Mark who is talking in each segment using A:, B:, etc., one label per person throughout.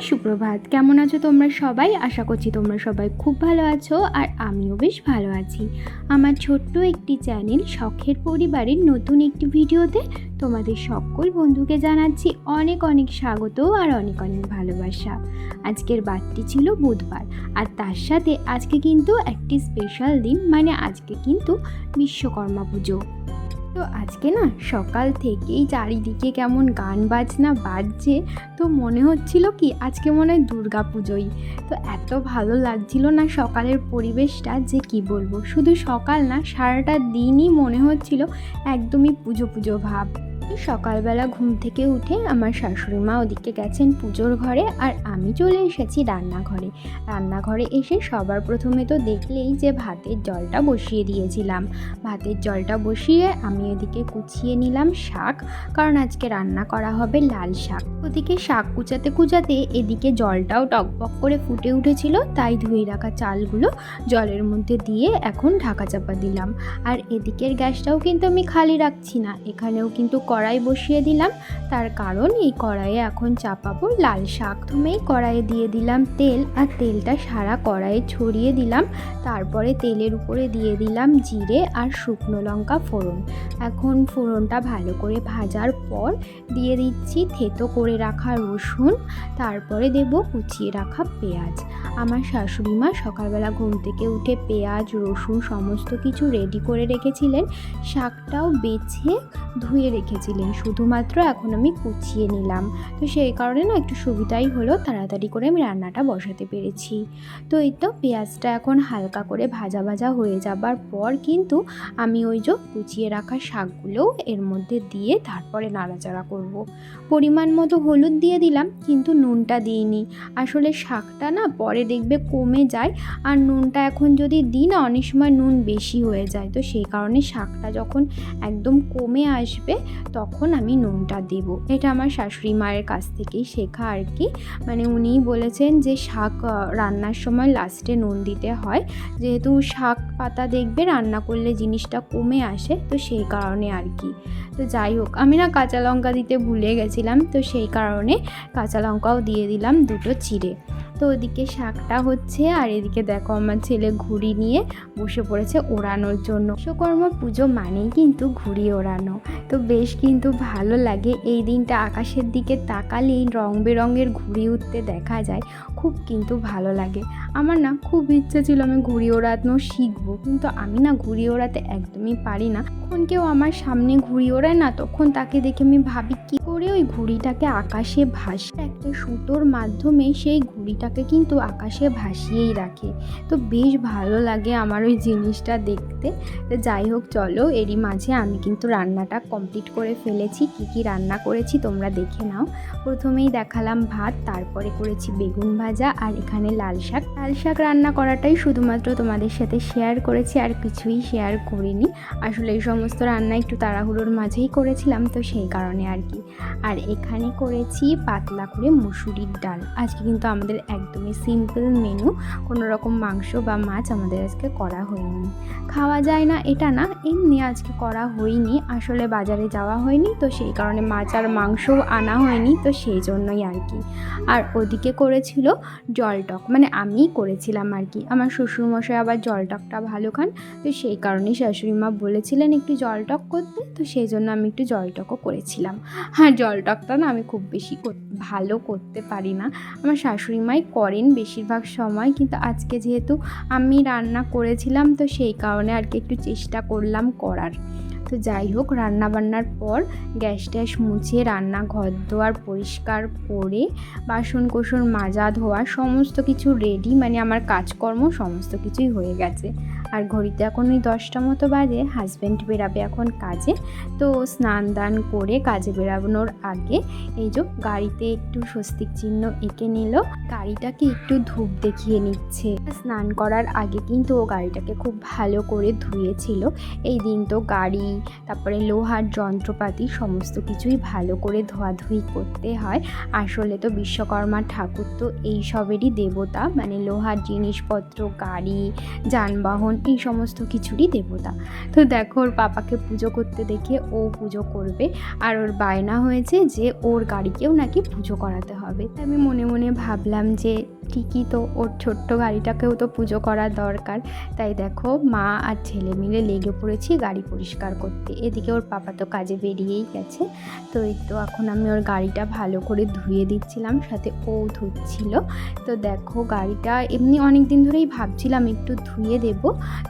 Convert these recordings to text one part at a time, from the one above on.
A: সুপ্রভাত। কেমন আছো তোমরা সবাই? আশা করছি তোমরা সবাই খুব ভালো আছো আর আমিও বেশ ভালো আছি। আমার ছোট্ট একটি চ্যানেল শখের পরিবারের নতুন একটি ভিডিওতে তোমাদের সকল বন্ধুকে জানাচ্ছি অনেক অনেক স্বাগত আর অনেক অনেক ভালোবাসা। আজকের বারটি ছিল বুধবার আর তার সাথে আজকে কিন্তু একটি স্পেশাল দিন মানে আজকে কিন্তু বিশ্বকর্মা পুজো। তো আজকে না সকাল থেকেই চারিদিকে কেমন গান বাজনা বাজছে, তো মনে হচ্ছিল কি আজকে মনে হয় দুর্গা পুজোই। তো এত ভালো লাগছিল না সকালের পরিবেশটা যে কি বলব? শুধু সকাল না সারাটা দিনই মনে হচ্ছিল একদমই পুজো পুজো ভাব। সকালবেলা ঘুম থেকে উঠে আমার শাশুড়ি মা ওদিকে গেছেন পুজোর ঘরে আর আমি চলে এসেছি রান্নাঘরে। রান্নাঘরে এসে সবার প্রথমে তো দেখলেই যে ভাতের জলটা বসিয়ে দিয়েছিলাম। ভাতের জলটা বসিয়ে আমি এদিকে কুচিয়ে নিলাম শাক, কারণ আজকে রান্না করা হবে লাল শাক। ওদিকে শাক কুচাতে কুচাতে এদিকে জলটাও টকবক করে ফুটে উঠেছিল, তাই ধুয়ে রাখা চালগুলো জলের মধ্যে দিয়ে এখন ঢাকা চাপা দিলাম। আর এদিকের গ্যাসটাও কিন্তু আমি খালি রাখছি না, এখানেও কিন্তু কড়াই বসিয়ে দিলাম। তার কারণ এই কড়াইয়ে এখন চাপাবো লাল শাক। প্রথমেই কড়াইয়ে দিয়ে দিলাম তেল আর তেলটা সারা কড়াইয়ে ছড়িয়ে দিলাম। তারপরে তেলের উপরে দিয়ে দিলাম জিরে আর শুকনো লঙ্কা ফোড়ন। এখন ফোড়নটা ভালো করে ভাজার পর দিয়ে দিচ্ছি থেতো করে রাখা রসুন। তারপরে দেব কুচিয়ে রাখা পেঁয়াজ। আমার শাশুড়ি মা সকালবেলা ঘুম থেকে উঠে পেঁয়াজ, রসুন সমস্ত কিছু রেডি করে রেখেছিলেন। শাকটাও বেছে ধুয়ে রেখেছিলেন। শুধুমাত্র এখন আমি কুচিয়ে নিলাম। তো সেই কারণে না একটু সুবিধাই হলো, তাড়াতাড়ি করে আমি রান্নাটা বসাতে পেরেছি। তো এই তো পেঁয়াজটা এখন হালকা করে ভাজা ভাজা হয়ে যাবার পর কিন্তু আমি ওই যে কুচিয়ে রাখা শাকগুলো এর মধ্যে দিয়ে তারপরে নাড়াচাড়া করব। পরিমাণ মতো হলুদ দিয়ে দিলাম, কিন্তু নুনটা দিইনি। আসলে শাকটা না পরে দেখবে কমে যায়, আর নুনটা এখন যদি দিই না অনেক সময় নুন বেশি হয়ে যায়। তো সেই কারণে শাকটা যখন একদম কমে আসবে, তখন আমি নুনটা দেব। এটা আমার শাশুড়ি মায়ের কাছ থেকেই শেখা আর কি। মানে উনিই বলেছেন যে শাক রান্নার সময় লাস্টে নুন দিতে হয়। যেহেতু শাক পাতা দেখবে, রান্না করলে জিনিসটা কমে আসে, তো সেই কারণে আর কি। তো যাই হোক, আমি না কাঁচা লঙ্কা দিতে ভুলে গেছিলাম, তো সেই কারণে কাঁচা লঙ্কাও দিয়ে দিলাম দুটো চিড়ে। তো ওদিকে শাকটা হচ্ছে, আর এদিকে দেখো আমার ছেলে ঘুড়ি নিয়ে বসে পড়েছে ওড়ানোর জন্য। বিশ্বকর্মা পুজো মানেই কিন্তু ঘুড়ি ওড়ানো। তো বেশ কিন্তু ভালো লাগে এই দিনটা আকাশের দিকে তাকালেই রং বেরঙের ঘুড়ি উঠতে দেখা যায়, খুব কিন্তু ভালো লাগে। আমার না খুব ইচ্ছা ছিল আমি ঘুড়ি ওড়ানো শিখব, কিন্তু আমি না ঘুড়ি ওড়াতে একদমই পারি না। যখন কেউ আমার সামনে ঘুড়ি ওড়ায় না, তখন তাকে দেখে আমি ভাবি কি ওই ঘুড়িটাকে আকাশে ভাসে একটা সুতোর মাধ্যমে সেই ঘুড়িটাকে কিন্তু আকাশে ভাসিয়েই রাখে। তো বেশ ভালো লাগে আমার ওই জিনিসটা দেখতে। তো যাই হোক, চলো এরই মাঝে আমি কিন্তু রান্নাটা কমপ্লিট করে ফেলেছি। কি কি রান্না করেছি তোমরা দেখে নাও। প্রথমেই দেখালাম ভাত, তারপরে করেছি বেগুন ভাজা আর এখানে লাল শাক। লাল শাক রান্না করাটাই শুধুমাত্র তোমাদের সাথে শেয়ার করেছি, আর কিছুই শেয়ার করিনি। আসলে এই সমস্ত রান্না একটু তাড়াহুড়োর মাঝেই করেছিলাম, তো সেই কারণে আর কি। আর এখানে করেছি পাতলা করে মুসুরির ডাল। আজকে কিন্তু আমাদের একদমই সিম্পল মেনু কোনো রকম মাংস বা মাছ আমাদের আজকে করা হয়নি। খাওয়া যায় না, এটা না, এমনি আজকে করা হয়নি, আসলে বাজারে যাওয়া হয়নি, তো সেই কারণে মাছ আর মাংস আনা হয়নি, তো সেই জন্যই আর কি। আর ওদিকে করেছিল জলটক মানে আমিই করেছিলাম আর কি। আমার শ্বশুরমশাই আবার জলটকটা ভালো খান, তো সেই কারণেই শাশুড়ি মা বলেছিলেন একটু জলটক করতে, তো সেই জন্য আমি একটু জলটকও করেছিলাম। আর জলটকটা না আমি খুব বেশি ভালো করতে পারি না। আমার শাশুড়ি মাই করেন বেশিরভাগ সময় কিন্তু আজকে যেহেতু আমি রান্না করেছিলাম তো সেই কারণে আর কি একটু চেষ্টা করলাম করার। তো যাই হোক, রান্না বান্নার পর গ্যাস ট্যাস মুছে রান্না ঘর দোয়ার পরিষ্কার করে, বাসন কোসন মাজা ধোয়া, সমস্ত কিছু রেডি মানে আমার কাজকর্ম সমস্ত কিছুই হয়ে গেছে। আর ঘড়িতে এখন ওই দশটা মতো বাজে হাজব্যান্ড বেরাবে এখন কাজে। তো স্নান দান করে কাজে বেরানোর আগে এই যে গাড়িতে একটু স্বস্তিক চিহ্ন এঁকে নিল। গাড়িটাকে একটু ধূপ দেখিয়ে নিচ্ছে। স্নান করার আগে কিন্তু ও গাড়িটাকে খুব ভালো করে ধুয়েছিল। এই দিন তো গাড়ি, তারপরে লোহার যন্ত্রপাতি সমস্ত কিছুই ভালো করে ধোয়াধুয়ি করতে হয়। আসলে তো বিশ্বকর্মা ঠাকুর তো এই সবেরই দেবতা। মানে লোহার জিনিসপত্র, গাড়ি, যানবাহন এই সমস্ত কিছুরই দেবতা। তো দেখো, ওর পাপাকে পুজো করতে দেখে ও পুজো করবে। আর ওর বায়না হয়েছে যে ওর গাড়িকেও নাকি পুজো করাতে হবে। আমি মনে মনে ভাবলাম যে ঠিকই তো, ওর ছোট্ট গাড়িটাকেও তো পুজো করা দরকার। তাই দেখো, মা আর ছেলে মিলে লেগে পড়েছি গাড়ি পরিষ্কার করতে। এদিকে ওর পাপা তো কাজে বেরিয়েই গেছে। তো এই তো এখন আমি ওর গাড়িটা ভালো করে ধুয়ে দিচ্ছিলাম, সাথে ও ধুচ্ছিল। তো দেখো, গাড়িটা এমনি অনেক দিন ধরেই ভাবছিলাম একটু ধুয়ে দেব।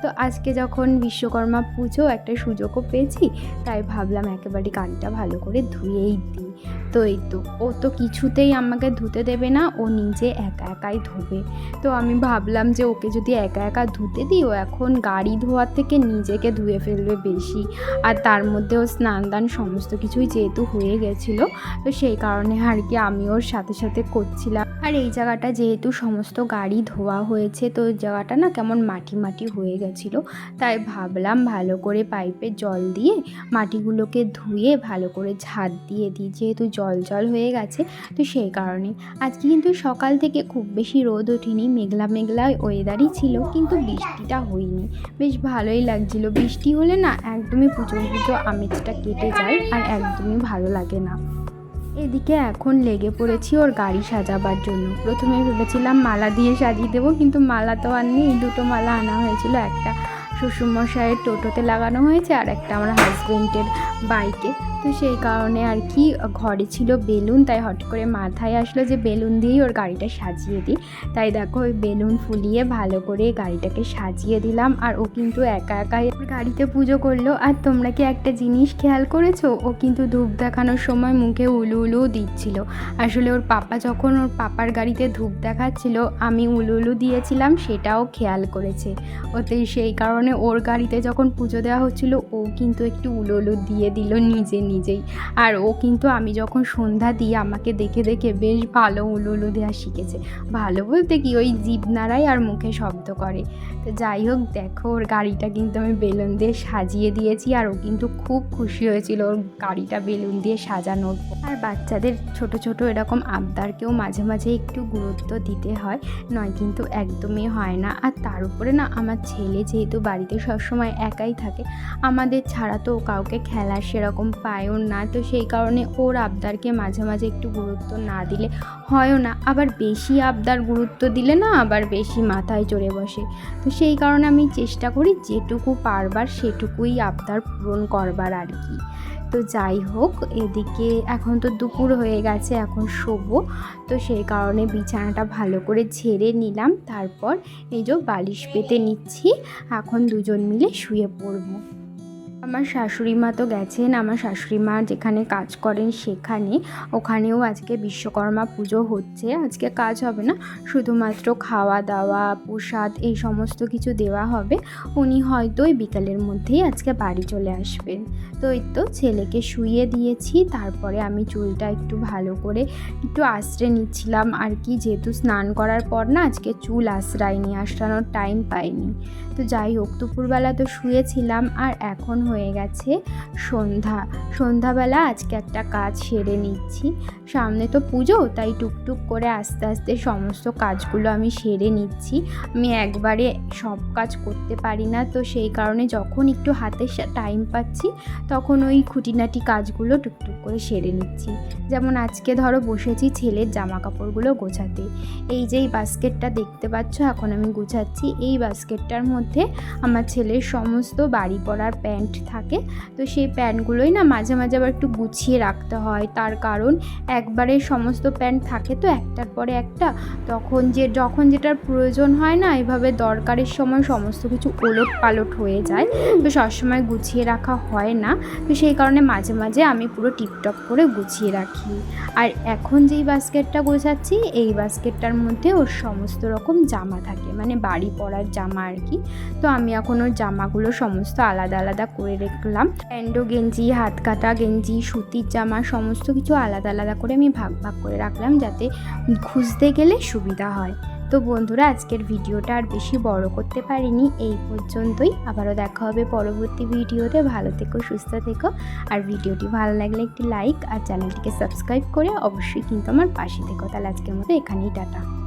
A: তো আজকে যখন বিশ্বকর্মা পুজো একটা সুযোগও পেয়েছি, তাই ভাবলাম একেবারে গাড়িটা ভালো করে ধুয়েই দিই। তো এই তো, ও তো কিছুতেই আমাকে ধুতে দেবে না, ও নিজে একা একাই ধোবে। তো আমি ভাবলাম যে ওকে যদি একা একা ধুতে দিই, ও এখন গাড়ি ধোয়ার থেকে নিজেকে ধুয়ে ফেলবে বেশি। আর তার মধ্যেও স্নান দান সমস্ত কিছুই যেহেতু হয়ে গেছিল, তো সেই কারণে আর কি আমি ওর সাথে সাথে করছিলাম। আর এই জায়গাটা যেহেতু সমস্ত গাড়ি ধোয়া হয়েছে, তো জায়গাটা না কেমন মাটি মাটি হয়ে গেছিল। তাই ভাবলাম ভালো করে পাইপে জল দিয়ে মাটিগুলোকে ধুয়ে ভালো করে ঝাঁট দিয়ে দিই। যেহেতু জল জল হয়ে গেছে, তো সেই কারণে। আজকে কিন্তু সকাল থেকে খুব বেশি রোদ ওঠেনি, মেঘলা মেঘলা ওয়েদারই ছিল, কিন্তু বৃষ্টিটা হয়নি। বেশ ভালোই লাগছিল। বৃষ্টি হলে না একদমই পুজো পুজো আমেজটা কেটে যায় আর একদমই ভালো লাগে না। এদিকে এখন লেগে পড়েছি ওর গাড়ি সাজাবার জন্য। প্রথমে ভেবেছিলাম মালা দিয়ে সাজিয়ে দেবো, কিন্তু মালা তো আর নেই। দুটো মালা আনা হয়েছিল, একটা শ্বশুরমশাইয়ের টোটোতে লাগানো হয়েছে আর একটা আমার হাজবেন্ডের বাইকে। তো সেই কারণে আর কি, ঘরে ছিল বেলুন, তাই হট করে মাথায় আসলো যে বেলুন দিয়েই ওর গাড়িটা সাজিয়ে দিই। তাই দেখো, ওই বেলুন ফুলিয়ে ভালো করে গাড়িটাকে সাজিয়ে দিলাম। আর ও কিন্তু একা একাই গাড়িতে পুজো করল। আর তোমরা কি একটা জিনিস খেয়াল করেছ? ও কিন্তু ধূপ দেখানোর সময় মুখে উলু উলু দিচ্ছিল। আসলে ওর পাপা যখন ওর পাপার গাড়িতে ধূপ দেখাচ্ছিল, আমি উলু উলু দিয়েছিলাম, সেটাও খেয়াল করেছে। ওতে সেই কারণে ওর গাড়িতে যখন পুজো দেওয়া হচ্ছিল, ও কিন্তু একটু উলু উলু দিয়ে দিল নিজে নিজেই। আর ও কিন্তু আমি যখন সন্ধ্যা দিই, আমাকে দেখে দেখে বেশ ভালো উলু উলু দেওয়া শিখেছে। ভালো বলতে কি, ওই জিভ নাড়াই আর মুখে শব্দ করে। তো যাই হোক, দেখো, ওর গাড়িটা কিন্তু আমি বেলুন দিয়ে সাজিয়ে দিয়েছি আর ও কিন্তু খুব খুশি হয়েছিল ওর গাড়িটা বেলুন দিয়ে সাজানোর। আর বাচ্চাদের ছোট ছোট এরকম আবদারকেও মাঝে মাঝে একটু গুরুত্ব দিতে হয়, নয় কিন্তু একদমই হয় না। আর তার উপরে না, আমার ছেলে যেহেতু বাড়িতে সবসময় একাই থাকে, আমাদের ছাড়া তো কাউকে খেলার সেরকম পায়ও না। তো সেই কারণে ওর আবদারকে মাঝে মাঝে একটু গুরুত্ব না দিলে হয়ও না। আবার বেশি আবদার গুরুত্ব দিলে না আবার বেশি মাথায় চড়ে বসে। তো সেই কারণে আমি চেষ্টা করি যেটুকু পারবার সেটুকুই আবদার পূরণ করবার আর কি। তো যাই হোক, এদিকে এখন তো দুপুর হয়ে গেছে, এখন শোবো। তো সেই কারণে বিছানাটা ভালো করে ঝেড়ে নিলাম। তারপর এই যে বালিশ পেতে নিচ্ছি। এখন দুজন মিলে শুয়ে পড়ব। আমার শাশুড়ি মা তো গেছেন, আমার শাশুড়ি মা যেখানে কাজ করেন সেখানে। ওখানেও আজকে বিশ্বকর্মা পুজো হচ্ছে, আজকে কাজ হবে না, শুধুমাত্র খাওয়া দাওয়া প্রসাদ এই সমস্ত কিছু দেওয়া হবে। উনি হয়তো ওই বিকালের মধ্যেই আজকে বাড়ি চলে আসবেন। তো এই তো ছেলেকে শুয়ে দিয়েছি, তারপরে আমি চুলটা একটু ভালো করে একটু আশ্রে নিচ্ছিলাম আর কি, যেহেতু স্নান করার পর না আজকে চুল আশ্রায়নি আশ্রানোর টাইম পাইনি। তো যাই হোক, দুপুরবেলা তো শুয়েছিলাম আর এখন হয়ে গেছে সন্ধ্যা। সন্ধ্যাবেলা আজকে একটা কাজ সেরে নিচ্ছি। সামনে তো পুজো, তাই টুকটুক করে আস্তে আস্তে সমস্ত কাজগুলো আমি সেরে নিচ্ছি। আমি একবারে সব কাজ করতে পারি না, তো সেই কারণে যখন একটু হাতে টাইম পাচ্ছি, তখন ওই খুঁটিনাটি কাজগুলো টুকটুক করে সেরে নিচ্ছি। যেমন আজকে ধরো বসেছি ছেলের জামা কাপড়গুলো গোছাতে। এই যে এই বাস্কেটটা দেখতে পাচ্ছ, এখন আমি গুছাচ্ছি। এই বাস্কেটটার মধ্যে আমার ছেলের সমস্ত বাড়ি পরার প্যান্ট থাকে। তো সেই প্যান্টগুলোই না মাঝে মাঝে আবার একটু গুছিয়ে রাখতে হয়। তার কারণ একবারে সমস্ত প্যান্ট থাকে তো একটার পরে একটা। তখন যে, যখন যেটার প্রয়োজন হয় না, এভাবে দরকারের সময় সমস্ত কিছু ওলট পালট হয়ে যায়। তো সবসময় গুছিয়ে রাখা হয় না। তো সেই কারণে মাঝে মাঝে আমি পুরো টিপটপ করে গুছিয়ে রাখি। আর এখন যেই বাস্কেটটা গোছাচ্ছি, এই বাস্কেটটার মধ্যে ওর সমস্ত রকম জামা থাকে। মানে বাড়ি পরার জামা আর কি। তো আমি এখন ওর জামাগুলো সমস্ত আলাদা আলাদা করে রাখলাম প্যান্ডো, গেঞ্জি, হাত কাটা, গেঞ্জি, সুতির জামা, সমস্ত কিছু আলাদা আলাদা করে আমি ভাগ ভাগ করে রাখলাম যাতে খুঁজতে গেলে সুবিধা হয়। তো বন্ধুরা, আজকের ভিডিওটা আর বেশি বড় করতে পারিনি। এই পর্যন্তই। আবারও দেখা হবে পরবর্তী ভিডিওতে। ভালো থেকো, সুস্থ থেকো। আর ভিডিওটি ভালো লাগলে একটি লাইক আর চ্যানেলটিকে সাবস্ক্রাইব করে অবশ্যই কিন্তু আমার পাশে থেকো। তাহলে আজকের মতো এখানেই টাটা।